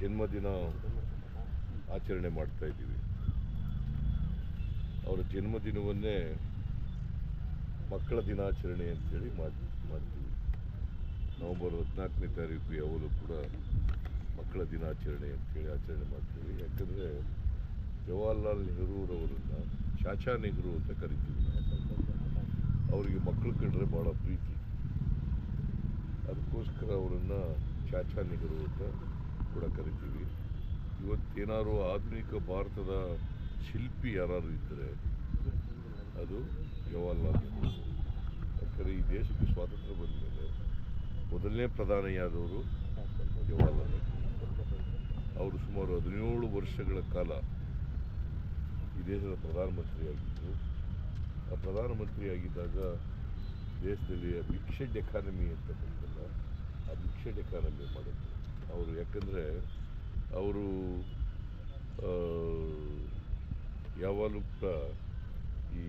ಜನ್ಮದಿನ ಆಚರಣೆ ಮಾಡ್ತಾ ಇದ್ದೀವಿ. ಅವರ ಜನ್ಮದಿನವನ್ನೇ ಮಕ್ಕಳ ದಿನಾಚರಣೆ ಅಂತೇಳಿ ಮಾಡಿ, ಮಾಡ್ತೀವಿ. ನವಂಬರ್ ಹದಿನಾಲ್ಕನೇ ತಾರೀಕು ಯಾವಾಗಲೂ ಕೂಡ ಮಕ್ಕಳ ದಿನಾಚರಣೆ ಅಂತೇಳಿ ಆಚರಣೆ ಮಾಡ್ತೀವಿ. ಯಾಕಂದರೆ ಜವಾಹರ್ಲಾಲ್ ನೆಹರೂರವರನ್ನು ಚಾಚಾ ನೆಹರು ಅಂತ ಕರಿತೀವಿ ಅವರಿಗೆ ಮಕ್ಕಳು ಕಂಡ್ರೆ ಭಾಳ ಪ್ರೀತಿ. ಅದಕ್ಕೋಸ್ಕರ ಅವರನ್ನು ಚಾಚಾ ನೆಹರು ಅಂತ ಕೂಡ ಕರಿತೀವಿ. ಇವತ್ತೇನಾದ್ರು ಆಧುನಿಕ ಭಾರತದ ಶಿಲ್ಪಿ ಯಾರಾದ್ರು ಇದ್ದರೆ ಅದು ಜವಾಹರ್ಲಾಲ್ ನೆಹರು. ಯಾಕಂದರೆ ಈ ದೇಶಕ್ಕೆ ಸ್ವಾತಂತ್ರ್ಯ ಬಂದ ಮೇಲೆ ಮೊದಲನೇ ಪ್ರಧಾನಿಯಾದವರು ಜವಾಹರ್ಲಾಲ್ ನೆಹರು. ಅವರು ಸುಮಾರು ಹದಿನೇಳು ವರ್ಷಗಳ ಕಾಲ ಈ ದೇಶದ ಪ್ರಧಾನಮಂತ್ರಿಯಾಗಿದ್ದರು ಆ ಪ್ರಧಾನಮಂತ್ರಿಯಾಗಿದ್ದಾಗ ದೇಶದಲ್ಲಿ ಮಿಕ್ಸೆಡ್ ಎಕಾನಮಿ ಅಂತ ಬಂದಲ್ಲ ಆ ಮಿಕ್ಸೆಡ್ ಎಕಾನಮಿ ಮಾಡಿದ್ರು. ಅವರು ಯಾಕಂದರೆ ಅವರು ಯಾವಾಗಲೂ ಕೂಡ ಈ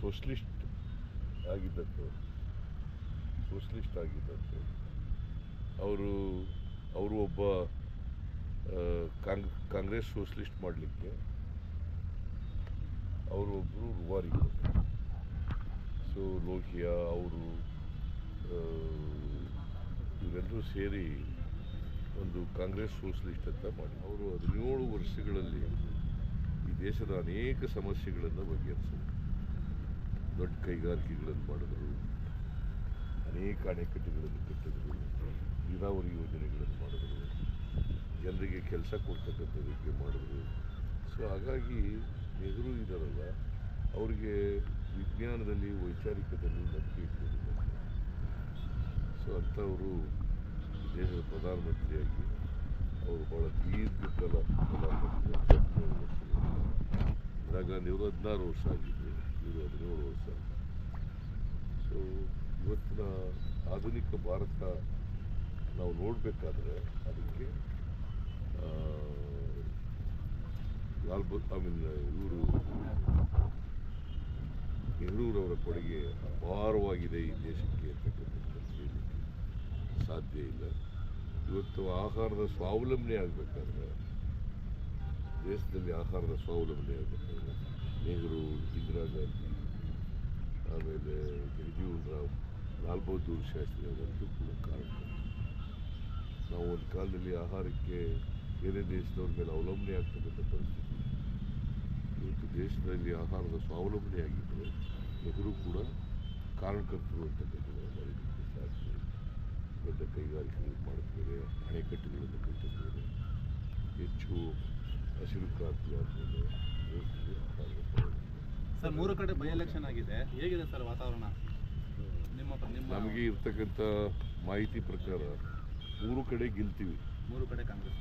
ಸೋಷಲಿಸ್ಟ್ ಆಗಿದ್ದಂಥವ್ರು ಸೋಷಲಿಸ್ಟ್ ಆಗಿದ್ದಂಥವ್ರು ಅವರು ಅವರು ಒಬ್ಬ ಕಾಂಗ್, ಕಾಂಗ್ರೆಸ್ ಸೋಷಲಿಸ್ಟ್ ಮಾಡಲಿಕ್ಕೆ ಅವರು ಒಬ್ಬರು ರುವಾರಿ. ಸೊ, ಲೋಹಿಯಾ, ಅವರು ಇವರೆಲ್ಲರೂ ಸೇರಿ ಒಂದು ಕಾಂಗ್ರೆಸ್ ಸೋಷಲಿಸ್ಟ್ ಅಂತ ಮಾಡಿ, ಅವರು ಹದಿನೇಳು ವರ್ಷಗಳಲ್ಲಿ ಈ ದೇಶದ ಅನೇಕ ಸಮಸ್ಯೆಗಳನ್ನು ಬಗೆಹರಿಸಿದರು. ದೊಡ್ಡ ಕೈಗಾರಿಕೆಗಳನ್ನು ಮಾಡಿದರು, ಅನೇಕ ಅಣೆಕಟ್ಟೆಗಳನ್ನು ಕಟ್ಟಿದರು, ನೀರಾವರಿ ಯೋಜನೆಗಳನ್ನು ಮಾಡಿದರು, ಜನರಿಗೆ ಕೆಲಸ ಕೊಡ್ತಕ್ಕಂಥದ್ದಕ್ಕೆ ಮಾಡಿದ್ರು. ಸೊ ಹಾಗಾಗಿ ನೆಹರು ಇದ್ದಾರಲ್ಲ, ಅವರಿಗೆ ವಿಜ್ಞಾನದಲ್ಲಿ, ವೈಚಾರಿಕದಲ್ಲಿ ನಂಬಿಕೆ ಇಟ್ಟಿರಲಿಲ್ಲ ಸೊ ಅಂಥವರು ದೇಶದ ಪ್ರಧಾನಮಂತ್ರಿಯಾಗಿ ಅವರು ಭಾಳ ದೀರ್ಘಕಾಲ ಪ್ರಧಾನಮಂತ್ರಿ ಹದಿನೇಳು ವರ್ಷಗಳು ಇಂದಿರಾ ಗಾಂಧಿ ಅವರು ಹದಿನಾರು ವರ್ಷ ಆಗಿದ್ದರು ಇವರು ಹದಿನೇಳು ವರ್ಷ. ಸೊ ಇವತ್ತಿನ ಆಧುನಿಕ ಭಾರತ ನಾವು ನೋಡಬೇಕಾದ್ರೆ ಅದಕ್ಕೆ ಲಾಲ್ ಬ ಐ ಮೀನ್, ಇವರು ನೆಹರೂರವರ ಕೊಡುಗೆ ಅಪಾರವಾಗಿದೆ ಈ ದೇಶಕ್ಕೆ ಹೇಳಲಿಕ್ಕೆ ಸಾಧ್ಯ ಇಲ್ಲ. ಇವತ್ತು ಆಹಾರದ ಸ್ವಾವಲಂಬನೆ ಆಗಬೇಕಾದ್ರೆ ದೇಶದಲ್ಲಿ ಆಹಾರದ ಸ್ವಾವಲಂಬನೆ ಆಗಬೇಕಾದ್ರೆ ನೆಹರು, ಇಂದಿರಾ ಗಾಂಧಿ, ಆಮೇಲೆ ಜಗಜೀವನ್ ರಾವ್, ಲಾಲ್ ಬಹದ್ದೂರ್ ಶಾಸ್ತ್ರಿ ಅವರಂತೂ ಕೂಡ ಕಾರಣ. ನಾವು ಒಂದು ಕಾಲದಲ್ಲಿ ಆಹಾರಕ್ಕೆ ಬೇರೆ ದೇಶದವ್ರ ಮೇಲೆ ಅವಲಂಬನೆ ಆಗ್ತಕ್ಕಂಥ ಪರಿಸ್ಥಿತಿ. ಇವತ್ತು ದೇಶದಲ್ಲಿ ಆಹಾರದ ಸ್ವಾವಲಂಬನೆ ಆಗಿದ್ದರೆ ನೆಹರು ಕೂಡ ಕಾರಣಕರ್ತರು ಅಂತಕ್ಕಂಥದ್ದು ಸಾಧ್ಯ. ದೊಡ್ಡ ಕೈಗಾರಿಕೆಗಳು ಮಾಡುತ್ತಿದ್ದಾರೆ ಅಣೆಕಟ್ಟುಗಳನ್ನು ಕಟ್ಟುತ್ತಿದ್ದಾರೆ ಹೆಚ್ಚು ಹಸಿರು ಕ್ರಾಂತಿ ಆದಮೇಲೆ ಸರ್ ಮೂರು ಕಡೆ ಬೈ ಎಲೆಕ್ಷನ್ ಆಗಿದೆ. ಹೇಗಿದೆ ಸರ್ ವಾತಾವರಣ? ನಿಮ್ಮ ನಿಮ್ಮ ನಮಗೆ ಇರ್ತಕ್ಕಂಥ ಮಾಹಿತಿ ಪ್ರಕಾರ ಮೂರು ಕಡೆ ಗೆಲ್ತೀವಿ. ಮೂರು ಕಡೆ ಕಾಂಗ್ರೆಸ್.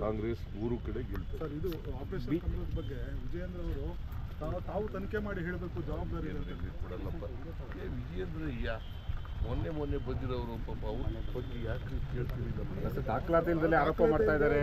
ಕಾಂಗ್ರೆಸ್ ಮೂರು ಕಡೆ ಗೆಲ್ತಾರೆ ಸರ್ ಇದು ಆಪರೇಷನ್ ಕಮಲದ ಬಗ್ಗೆ ವಿಜಯೇಂದ್ರ ಅವರು ತಾವು ತಾವು ತನಿಖೆ ಮಾಡಿ ಹೇಳಬೇಕು ಜವಾಬ್ದಾರಿ. ಕೊಡಲ್ಲಪ್ಪ. ವಿಜಯೇಂದ್ರ ಯಾ ಮೊನ್ನೆ ಮೊನ್ನೆ ಬಂದಿರೋರು ಪಾಪ ಅವ್ರ ಬಗ್ಗೆ ಯಾಕೆ ಕೇಳ್ತೀವಿ ದಾಖಲಾತಿ ಇಲ್ದಲೆ ಆರೋಪ ಮಾಡ್ತಾ ಇದ್ದಾರೆ.